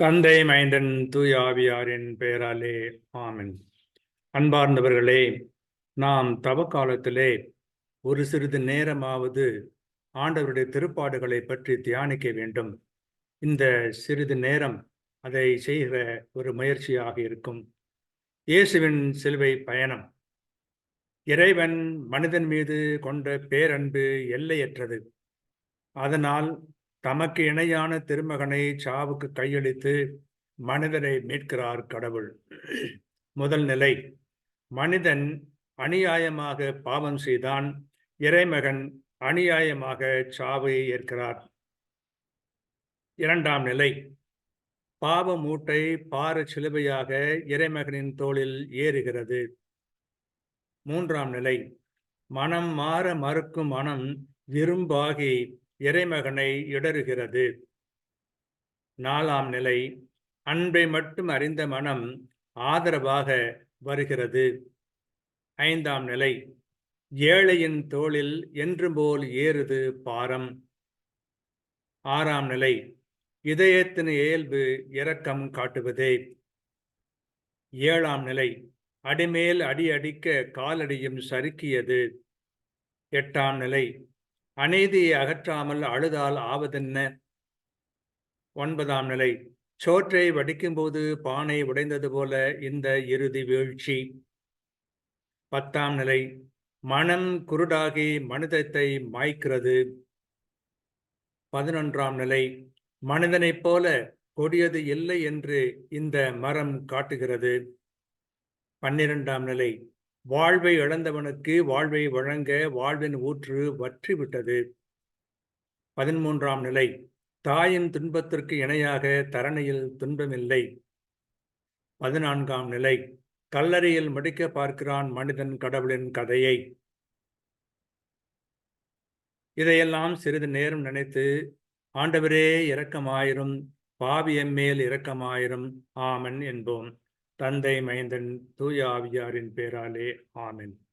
தந்தை மைந்தன் தூயாவியாரின் பெயராலே ஆமென். அன்பார்ந்தவர்களே நாம் தவ காலத்திலே ஒரு சிறிது நேரமாவது ஆண்டவருடைய திருப்பாடுகளை பற்றி தியானிக்க வேண்டும். இந்த சிறிது நேரம் அதை செய்கிற ஒரு முயற்சியாக இருக்கும். இயேசுவின் சிலுவை பயணம். இறைவன் மனிதன் மீது கொண்ட பேரன்பு எல்லையற்றது. அதனால் தமக்கு இணையான திருமகனை சாவுக்கு கையளித்து மனிதனை மீட்கிறார் கடவுள். முதல் நிலை மனிதன் அநியாயமாக பாவம் செய்தான் இறைமகன் அநியாயமாக சாவை ஏற்கிறார். இரண்டாம் நிலை பாவ மூட்டை பார சிலுவையாக இறைமகனின் தோளில் ஏறுகிறது. மூன்றாம் நிலை மனம் மாற மறுக்கும் மனம் விரும்பாகி இறைமகனை இடறுகிறது. நாலாம் நிலை அன்பை மட்டும் அறிந்த மனம் ஆதரவாக வருகிறது. ஐந்தாம் நிலை ஏழையின் தோளில் என்று போல் ஏறுது பாரம். ஆறாம் நிலை இதயத்தின் இயல்பு இரக்கம் காட்டுவதே. ஏழாம் நிலை அடிமேல் அடி அடிக்க காலடியும் சறுக்கியது. எட்டாம் நிலை அநீதியை அகற்றாமல் அழுதால் ஆவதென்ன? ஒன்பதாம் நிலை. சோற்றை வடிக்கும்போது பானை உடைந்தது போல இந்த இறுதி வீழ்ச்சி. பத்தாம் நிலை. மனம் குருடாகி மனிதத்தை மாய்க்கிறது. பதினொன்றாம் நிலை. மனிதனைப் போல கொடியது இல்லை என்று இந்த மரம் காட்டுகிறது. பன்னிரெண்டாம் நிலை. வாழ்வை இழந்தவனுக்கு வாழ்வை வழங்க வாழ்வின் ஊற்று வற்றிவிட்டது. பதிமூன்றாம் நிலை. தாயின் துன்பத்திற்கு இணையாக தரணியில் துன்பமில்லை. பதினான்காம் நிலை. கல்லறையில் முடிக்க பார்க்கிறான் மனிதன் கடவுளின் கதையை. இதையெல்லாம் சிறிது நேரம் நினைத்து ஆண்டவரே இரக்கமாயிரும். பாவியம் மேல் இரக்கமாயிரும். ஆமன் என்போம். தந்தை மைந்தன் தூய ஆவியாரின் பேராலே ஆமென்.